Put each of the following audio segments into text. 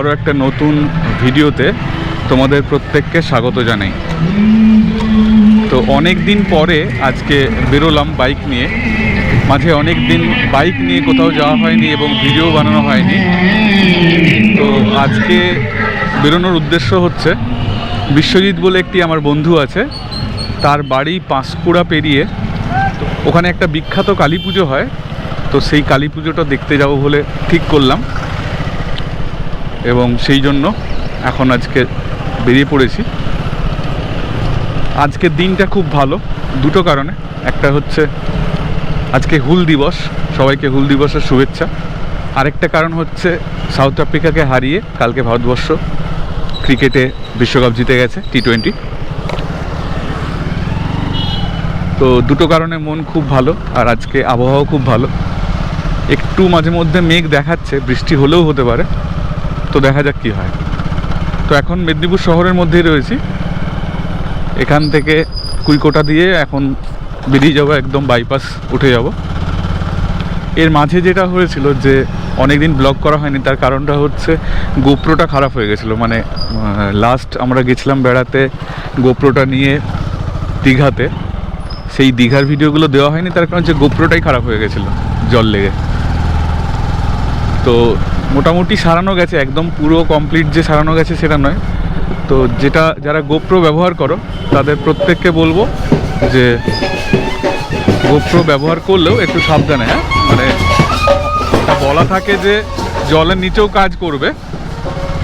আবারও একটা নতুন ভিডিওতে তোমাদের প্রত্যেককে স্বাগত জানাই। তো অনেক দিন পরে আজকে বেরোলাম বাইক নিয়ে। মাঝে অনেক দিন বাইক নিয়ে কোথাও যাওয়া হয়নি এবং ভিডিও বানানো হয়নি। তো আজকে বেরোনোর উদ্দেশ্য হচ্ছে, বিশ্বজিৎ বলে একটি আমার বন্ধু আছে, তার বাড়ি পাঁশকুড়া পেরিয়ে। তো ওখানে একটা বিখ্যাত কালী পুজো হয়, তো সেই কালী পুজোটা দেখতে যাব বলে ঠিক করলাম। এবং সেই জন্য এখন আজকে বেরিয়ে পড়েছি। আজকের দিনটা খুব ভালো, দুটো কারণে। একটা হচ্ছে, আজকে হুল দিবস, সবাইকে হুল দিবসের শুভেচ্ছা। আরেকটা কারণ হচ্ছে, সাউথ আফ্রিকাকে হারিয়ে কালকে ভারতবর্ষ ক্রিকেটে বিশ্বকাপ জিতে গেছে টি টোয়েন্টি তো দুটো কারণে মন খুব ভালো, আর আজকে আবহাওয়া খুব ভালো। একটু মাঝে মধ্যে মেঘ দেখাচ্ছে, বৃষ্টি হলেও হতে পারে। তো দেখা যাক কী হয়। তো এখন মেদিনীপুর শহরের মধ্যেই রয়েছি। এখান থেকে কুইকোটা দিয়ে এখন বেরিয়ে যাব, একদম বাইপাস উঠে যাব। এর মাঝে যেটা হয়েছিল যে অনেকদিন ব্লগ করা হয়নি, তার কারণটা হচ্ছে গোপ্রোটা খারাপ হয়ে গেছিল। মানে লাস্ট আমরা গেছিলাম বেড়াতে গোপ্রোটা নিয়ে দীঘাতে। সেই দীঘার ভিডিওগুলো দেওয়া হয়নি, তার কারণ হচ্ছে গোপ্রোটাই খারাপ হয়ে গেছিল, জল লেগে। তো মোটামুটি সারানো গেছে, একদম পুরো কমপ্লিট যে সারানো গেছে সেটা নয়। তো যেটা, যারা গোপ্রো ব্যবহার করো, তাদের প্রত্যেককে বলব যে গোপ্রো ব্যবহার করলেও একটু সাবধানে হ্যাঁ? মানে বলা থাকে যে জলের নিচেও কাজ করবে,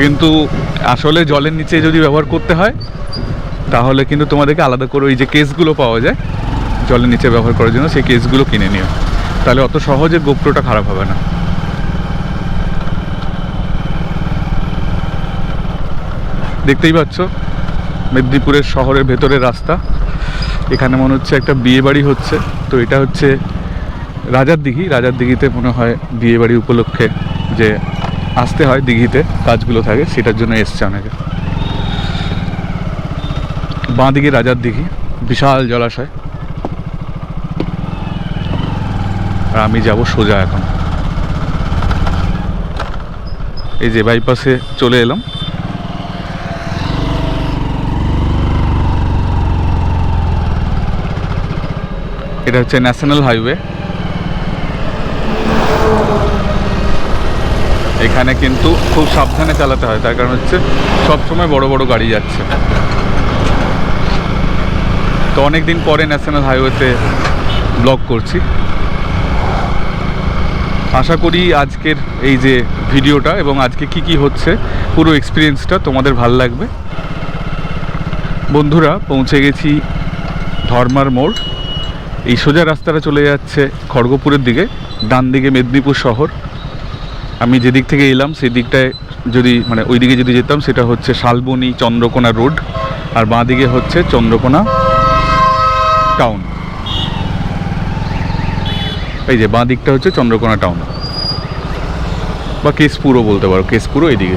কিন্তু আসলে জলের নিচে যদি ব্যবহার করতে হয়, তাহলে কিন্তু তোমাদেরকে আলাদা করে ওই যে কেসগুলো পাওয়া যায়, জলের নিচে ব্যবহার করার জন্য, সেই কেসগুলো কিনে নিও। তাহলে অত সহজে গোপ্রোটা খারাপ হবে না। দেখতেই পাচ্ছ, মেদিনীপুরের শহরের ভেতরের রাস্তা। এখানে মনে হচ্ছে একটা বিয়ে বাড়ি হচ্ছে। তো এটা হচ্ছে রাজার দিঘি। রাজার দিঘিতে মনে হয় বিয়ে বাড়ি উপলক্ষে যে আসতে হয় দিঘিতে, কাজগুলো থাকে, সেটার জন্য এসছে অনেকে। বাঁ দিকে রাজার দিঘি, বিশাল জলাশয়। আর আমি যাব সোজা এখন। এই যে বাইপাসে চলে এলাম। এটা হচ্ছে ন্যাশনাল হাইওয়ে। এখানে কিন্তু খুব সাবধানে চালাতে হয়, তার কারণ হচ্ছে সবসময় বড় বড় গাড়ি যাচ্ছে। তো অনেক দিন পরে ন্যাশনাল হাইওয়েতে ব্লগ করছি। আশা করি আজকের এই যে ভিডিওটা এবং আজকে কি কি হচ্ছে, পুরো এক্সপিরিয়েন্সটা তোমাদের ভালো লাগবে। বন্ধুরা, পৌঁছে গেছি ধর্মার মোড়। এই সোজা রাস্তাটা চলে যাচ্ছে খড়গপুরের দিকে ডান দিকে মেদিনীপুর শহর। আমি যেদিক থেকে এলাম সেই দিকটায় যদি মানে ওই দিকে যদি যেতাম সেটা হচ্ছে শালবনি চন্দ্রকোনা রোড আর বাঁ দিকে হচ্ছে চন্দ্রকোনা টাউন। এই যে বাঁ দিকটা হচ্ছে চন্দ্রকোনা টাউন। বা কেশপুরও বলতে পারো কেশপুরও এইদিকে।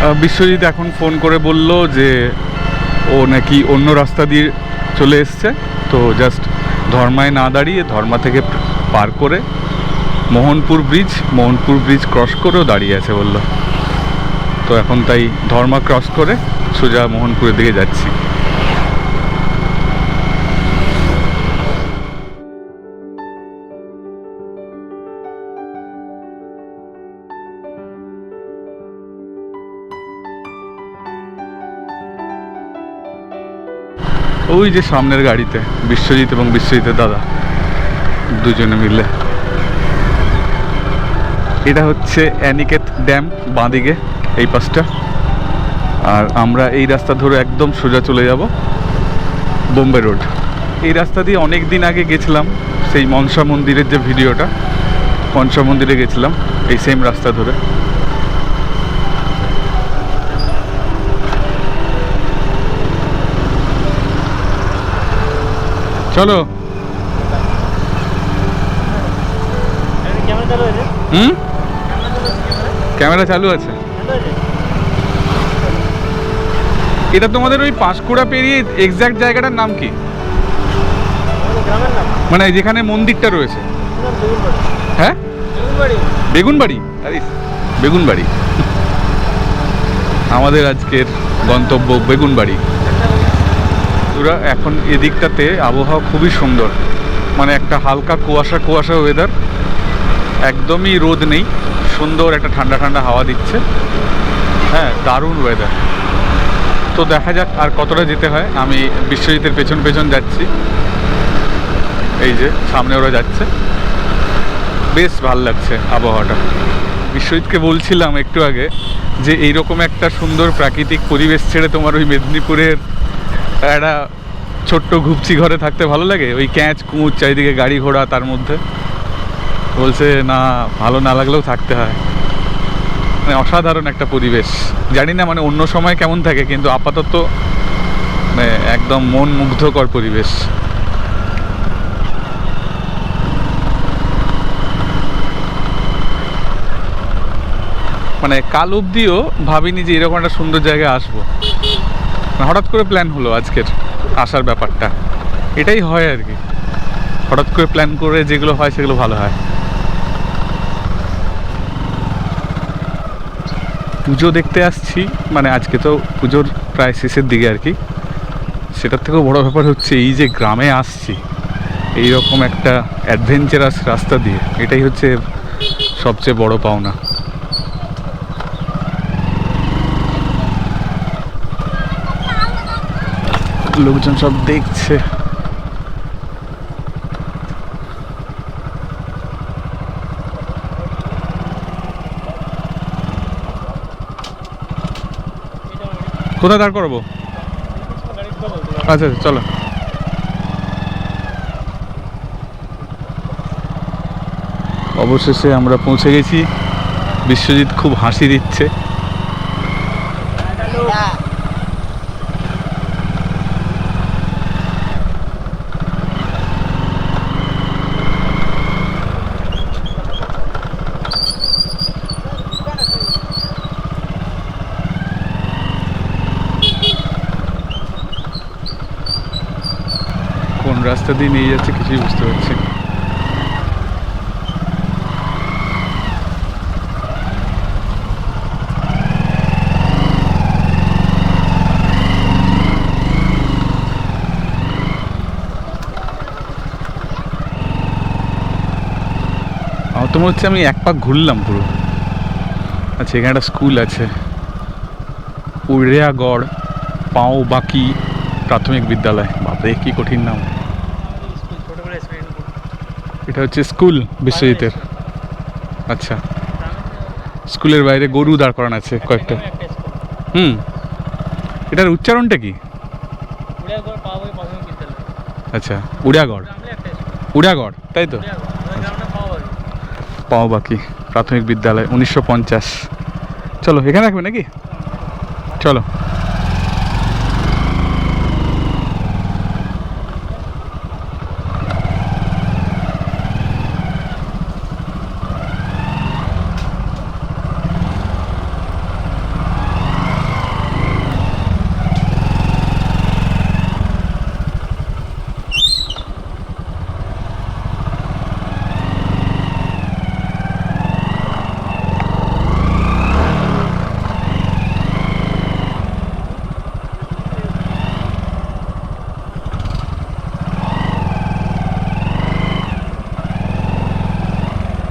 আহ, বিশ্বজিৎ এখন ফোন করে বলল যে ও নাকি অন্য রাস্তা দিয়ে চলে এসছে। তো জাস্ট ধর্মায় না দাঁড়িয়ে ধর্মা থেকে পার করে Mohanpur bridge Mohanpur bridge cross করেও দাঁড়িয়ে আছে বলল। তো এখন তাই ধর্মা ক্রস করে সোজা মোহনপুরের দিকে যাচ্ছি। ওই যে সামনের গাড়িতে, বিশ্বজিৎ এবং বিশ্বজিতের দাদা, দুজনে মিলে। এটা হচ্ছে অ্যানিকেত ড্যাম বাঁদিকে, এই পাশটা। আর আমরা এই রাস্তা ধরে একদম সোজা চলে যাব বোম্বে রোড। এই রাস্তা দিয়ে অনেক দিন আগে গেছিলাম, সেই মনসা মন্দিরের যে ভিডিওটা, মনসা মন্দিরে গেছিলাম, এই সেম রাস্তা ধরে। চলো। হুম? ক্যামেরা চালু আছে। এটা তোমাদের ওই পাঁশকুড়া পেরিয়ে এক্স্যাক্ট জায়গাটার নাম কি? মানে যেখানে মন্দিরটা রয়েছে। হ্যাঁ? বেগুনবাড়ি। বেগুনবাড়ি। আমাদের আজকের গন্তব্য বেগুনবাড়ি। পুরা এখন এদিকটাতে আবহাওয়া খুবই সুন্দর। মানে একটা হালকা কুয়াশা কুয়াশা ওয়েদার একদমই রোদ নেই। সুন্দর একটা ঠান্ডা ঠান্ডা হাওয়া দিচ্ছে। হ্যাঁ দারুণ ওয়েদার তো দেখা যাক আর কতটা যেতে হয়। আমি বিশ্বজিতের পেছন পেছন যাচ্ছি। এই যে, সামনে ওরা যাচ্ছে। বেশ ভালো লাগছে আবহাওয়াটা। বিশ্বজিৎকে বলছিলাম একটু আগে যে এইরকম একটা সুন্দর প্রাকৃতিক পরিবেশ ছেড়ে তোমার ওই মেদিনীপুরের একটা ছোট্ট ঘুপচি ঘরে থাকতে ভালো লাগে? ওই ক্যাঁচ, কুঁচ, চারিদিকে গাড়ি ঘোড়া তার মধ্যে? বলছে, না, ভালো না লাগলেও থাকতে হয়। মানে অসাধারণ একটা পরিবেশ। জানি না মানে অন্য সময় কেমন থাকে, কিন্তু আপাতত মানে একদম মন মুগ্ধকর পরিবেশ। মানে কাল অবধিও ভাবিনি যে এরকম একটা সুন্দর জায়গায় আসব। মানে হঠাৎ করে প্ল্যান হলো আজকের আসার ব্যাপারটা। এটাই হয় আর কি। হঠাৎ করে প্ল্যান করে যেগুলো হয় সেগুলো ভালো হয়। পুজো দেখতে আসছি মানে আজকে তো পুজোর প্রায় শেষের দিকে আর কি। সেটার থেকেও বড় ব্যাপার হচ্ছে এই যে গ্রামে আসছি এই রকম একটা অ্যাডভেঞ্চারাস রাস্তা দিয়ে, এটাই হচ্ছে সবচেয়ে বড় পাওনা। লোকজন সব দেখছে। কোথায় দাঁড় করাবো? আচ্ছা আচ্ছা চলো। অবশেষে আমরা পৌঁছে গেছি। বিশ্বজিৎ খুব হাসি দিচ্ছে কোন রাস্তা দিয়ে নিয়ে যাচ্ছে, কিছুই বুঝতে পারছি না। আমার তো মনে হচ্ছে আমি এক পাক ঘুরলাম পুরো। আচ্ছা এখানে একটা স্কুল আছে। উড়িয়াগড় পাও বাকি প্রাথমিক বিদ্যালয়। বাপরে, কি কঠিন নাম। এটা হচ্ছে স্কুল বিশ্বজিতের। আচ্ছা। স্কুলের বাইরে গরু দাঁড় করানো আছে কয়েকটা। হুম। এটার উচ্চারণটা কি? আচ্ছা উড়িয়াগড়। উড়িয়াগড় তাই তো? পাও বাকি প্রাথমিক বিদ্যালয় উনিশশো পঞ্চাশ। চলো এখানে রাখবে নাকি? চলো।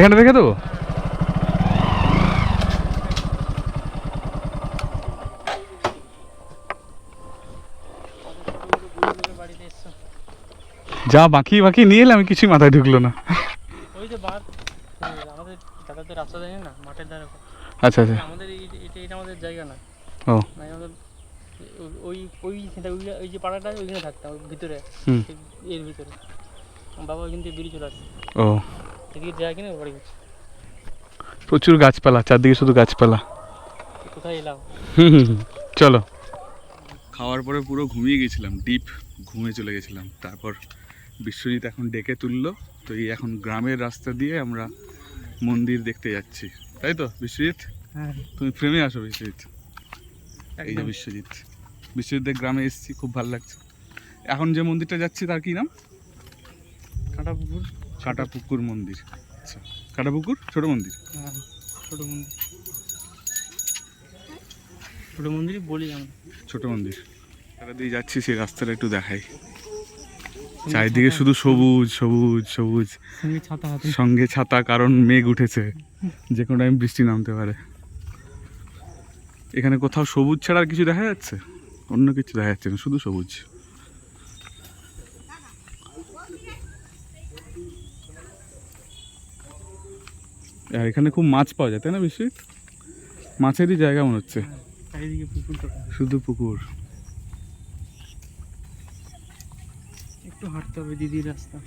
এখানে রেখে দেবো? যা বাকি বাকি নিয়ে এলাম কিছুই মাথায় ঢুকলো না। ওই যে আমাদের দাদাদের রাস্তা জানি না মাঠের ধারে। আচ্ছা আচ্ছা। আমাদের এটা এটা আমাদের জায়গা না। ও। মানে আমাদের ওই ওই ওই ওই যে পাড়াটা ওইখানে থাকতাম ভিতরে। এর ভিতরে। বাবা ওইখান থেকে বেরিয়ে চলে আসে। ও। এদিকে যায় কিনা বাড়ি প্রচুর গাছপালা চারদিকে শুধু গাছপালা। কোথায় এলাম? হুম হুম হুম। চলো। খাওয়ার পরে পুরো ঘুমিয়ে গেছিলাম ডিপ ঘুমিয়ে চলে গেছিলাম। তারপর বিশ্বজিৎ এখন ডেকে তুললো তো এই এখন গ্রামের রাস্তা দিয়ে আমরা মন্দির দেখতে যাচ্ছি। তাই তো বিশ্বজিৎ? হ্যাঁ। তুমি ফ্রেমে আসো বিশ্বজিৎ। এই যে একদম। বিশ্বজিৎ। বিশ্বজিতের গ্রামে এসেছি খুব ভালো লাগছে। এখন যে মন্দিরটা যাচ্ছি তার কি নাম? কাঁটা পুকুর কাটাপুকুর মন্দির। আচ্ছা কাটাপুকুর? ছোট মন্দির? হ্যাঁ ছোটো মন্দির। ছোটো মন্দিরই বলি আমরা। ছোট মন্দির। রাস্তাটা দিয়ে যাচ্ছি সেই রাস্তাটা একটু দেখাই। চারিদিকে শুধু সবুজ সবুজ সবুজ। সঙ্গে ছাতা সঙ্গে ছাতা কারণ মেঘ উঠেছে। যে কোনো টাইম বৃষ্টি নামতে পারে। এখানে কোথাও সবুজ ছাড়া আর কিছু দেখা যাচ্ছে? অন্য কিছু দেখা যাচ্ছে না শুধু সবুজ। আর এখানে খুব মাছ পাওয়া যায় তাই না বেশি মাছেরই জায়গা মনে হচ্ছে। শুধু পুকুর। একটু হাঁটতে হবে দিদির রাস্তা।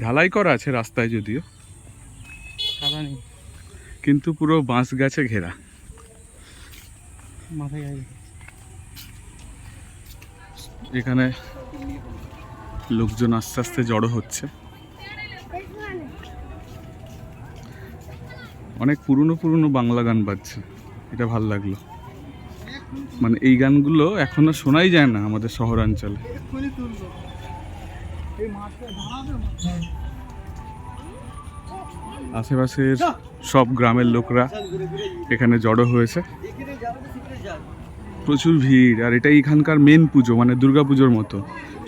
ঢালাই করা আছে রাস্তায় যদিও। কাদা নেই। কিন্তু পুরো বাঁশ গাছে ঘেরা। মাথায় এখানে লোকজন আস্তে আস্তে জড়ো হচ্ছে। অনেক পুরনো পুরনো বাংলা গান বাজছে। এটা ভালো লাগল। মানে এই গানগুলো এখনও শোনাই যায় না আমাদের শহরাঞ্চলে। আশেপাশের সব গ্রামের লোকরা এখানে জড়ো হয়েছে। প্রচুর ভিড়, আর এটাই এখানকার মেন পুজো মানে পুজোর মতো।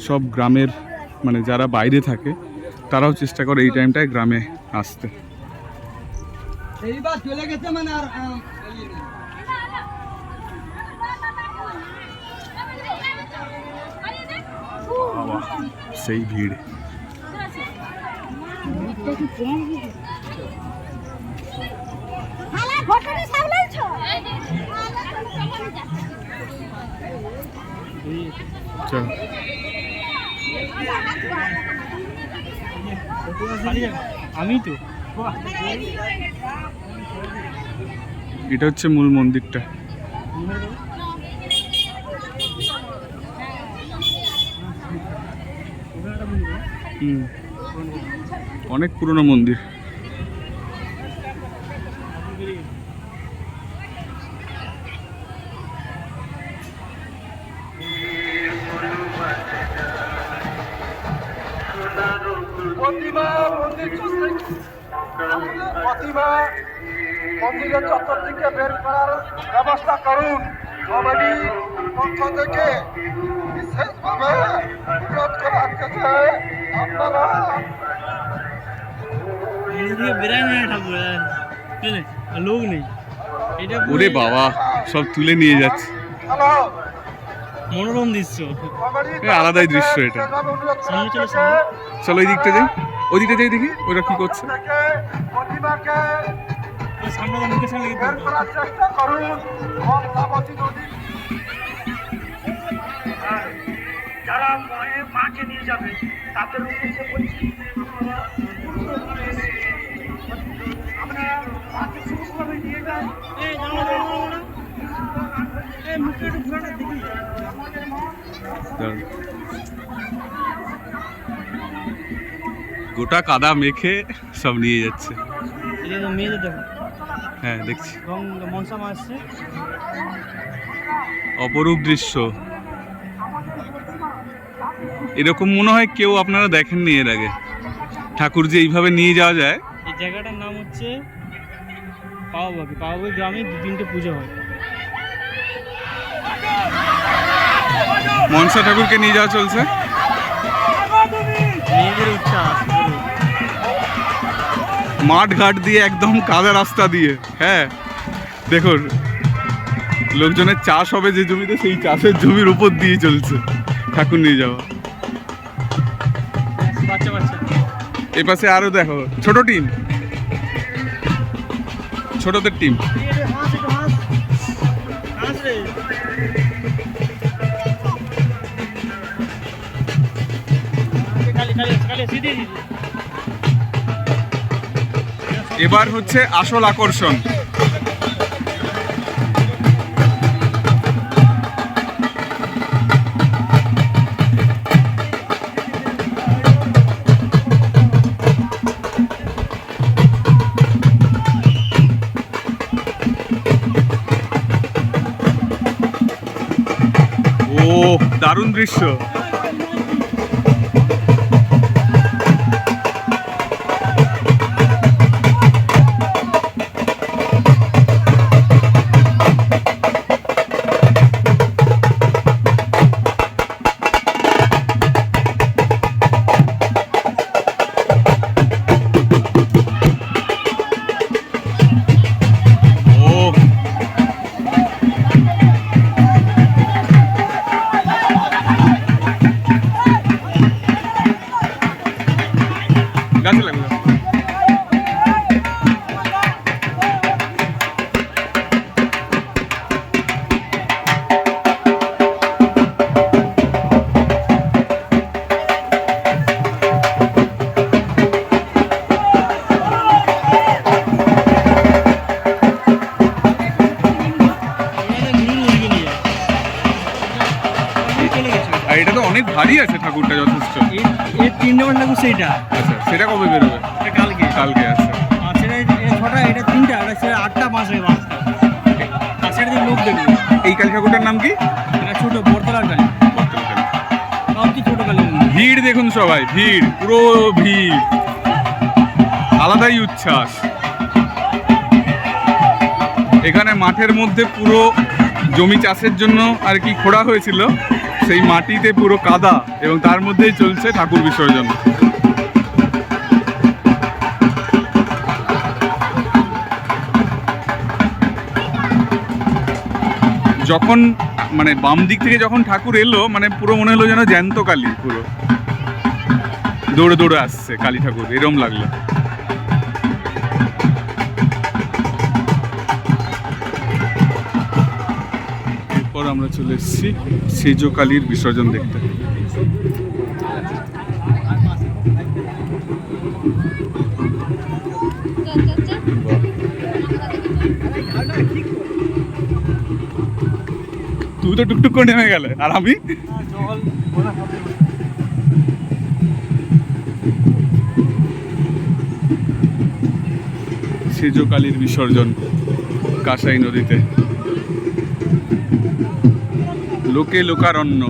সব গ্রামের মানে যারা বাইরে থাকে, তারাও চেষ্টা করে এই টাইমটায় গ্রামে আসতে। এইবার চলে গেছে মানে আর সেই ভিড়। আমি তো। এটা হচ্ছে মূল মন্দিরটা। অনেক পুরনো মন্দির। লোক নেই এটা ওরে বাবা সব তুলে নিয়ে যাচ্ছে। মনোরম দৃশ্য। আলাদাই দৃশ্য এটা। চলো, চলো ওই দিকটা যাই। ওই দিকটা যাই দেখি ওরা কি করছে। সামনে তো মুখের সামনে যারা মাকে নিয়ে যাবে তাদের উদ্দেশ্যে বলছি মাকে সুস্থভাবে নিয়ে। গোটা কাদা মেখে সব নিয়ে যাচ্ছে। হ্যাঁ দেখছি। রং মনসা আসছে। অপরূপ দৃশ্য। এরকম মনে হয় কেউ আপনারা দেখেননি এর আগে। ঠাকুর যে এইভাবে নিয়ে যাওয়া যায়। এই জায়গাটার নাম হচ্ছে পাওয়াবাকি পাওয়াবাকি গ্রামে দু তিনটে পুজো হয়। মনসা ঠাকুরকে নিয়ে যাওয়া চলছে? মেয়েদের উচ্ছ্বাস মাঠ ঘাট দিয়ে একদম কাদা রাস্তা দিয়ে হ্যাঁ। দেখুন লোকজনের চাষ হবে যে জমিতে সেই চাষের জমির উপর দিয়ে চলছে। ঠাকুর নিয়ে যাওয়া। এ পাশে আরও দেখো ছোট টিম। ছোটদের টিম। এবার হচ্ছে আসল আকর্ষণ। দৃশ্য। তিন নম্বর ঠাকুর সেইটা। আচ্ছা সেটা কবে বেরোবে? কালকে। কালকে আর সেটা এটা ছটা এটা তিনটা এটা সেটা আটটা মাস হয়ে বাঁচটা আর সেটা দিয়ে লোক দেখবে। এই কালী ঠাকুরটার নাম কি? এটা ছোটো বর্তলার কালী। সব কি ছোটো কালী ভিড় দেখুন সবাই ভিড় পুরো ভিড়। আলাদাই উচ্ছ্বাস। এখানে মাঠের মধ্যে পুরো জমি চাষের জন্য আর কি খোঁড়া হয়েছিল। সেই মাটিতে পুরো কাদা এবং তার মধ্যেই চলছে ঠাকুর বিসর্জন। যখন মানে বাম দিক থেকে যখন ঠাকুর এলো মানে পুরো মনে হলো যেন জ্যান্ত কালী পুরো। দৌড়ে দৌড়ে আসছে কালী ঠাকুর, এরম লাগল। চলে এসেছি সেজ কালীর বিসর্জন দেখতে। তুই তো টুকটুক করে নেমে গেলে, আর আমি? সেজ কালীর বিসর্জন কাঁসাই নদীতে। লোকে লোকারণ্য।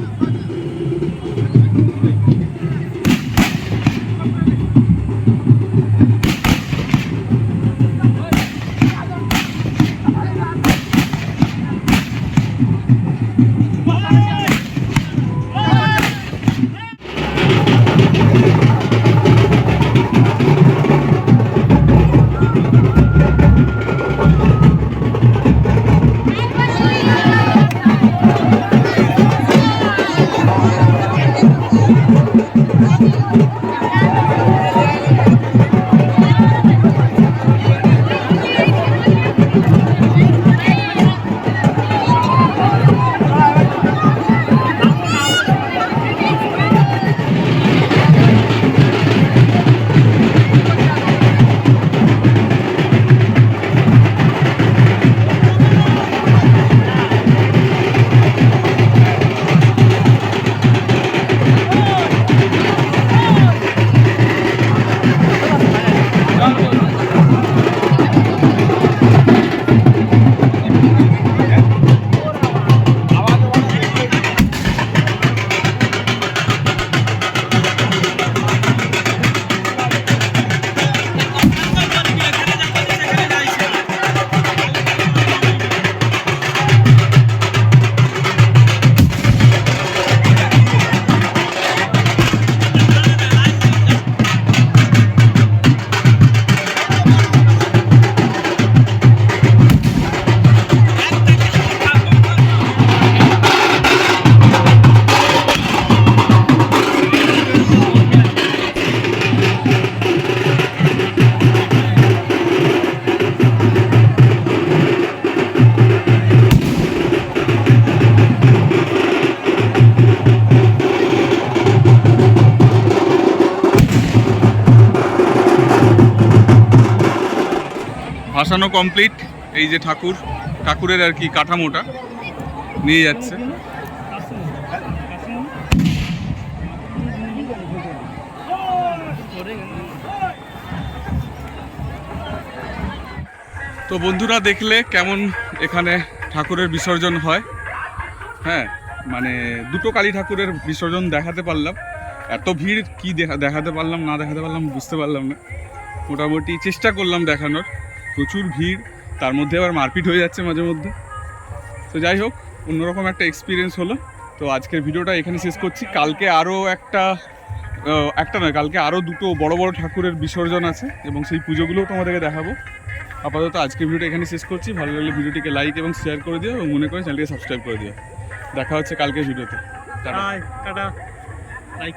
ভাসানো কমপ্লিট এই যে ঠাকুর, ঠাকুরের আর কি কাঠামোটা নিয়ে যাচ্ছে। তো বন্ধুরা দেখলে কেমন এখানে ঠাকুরের বিসর্জন হয়। হ্যাঁ মানে দুটো কালী ঠাকুরের বিসর্জন দেখাতে পারলাম। এত ভিড় কি দেখা দেখাতে পারলাম, না দেখাতে পারলাম বুঝতে পারলাম না। মোটামুটি চেষ্টা করলাম দেখানোর। প্রচুর ভিড়, তার মধ্যে আবার মারপিট হয়ে যাচ্ছে মাঝে মধ্যে। তো যাই হোক, অন্যরকম একটা এক্সপিরিয়েন্স হলো। তো আজকের ভিডিওটা এখানে শেষ করছি। কালকে আরও একটা একটা নয়, কালকে আরও দুটো বড় বড় ঠাকুরের বিসর্জন আছে এবং সেই পুজোগুলোও তোমাদেরকে দেখাবো। আপাতত আজকের ভিডিওটা এখানে শেষ করছি। ভালো লাগলে ভিডিওটিকে লাইক এবং শেয়ার করে দিও এবং মনে করে চ্যানেলটিকে সাবস্ক্রাইব করে দিও। দেখা হচ্ছে কালকের ভিডিওতে। টাটা। লাইক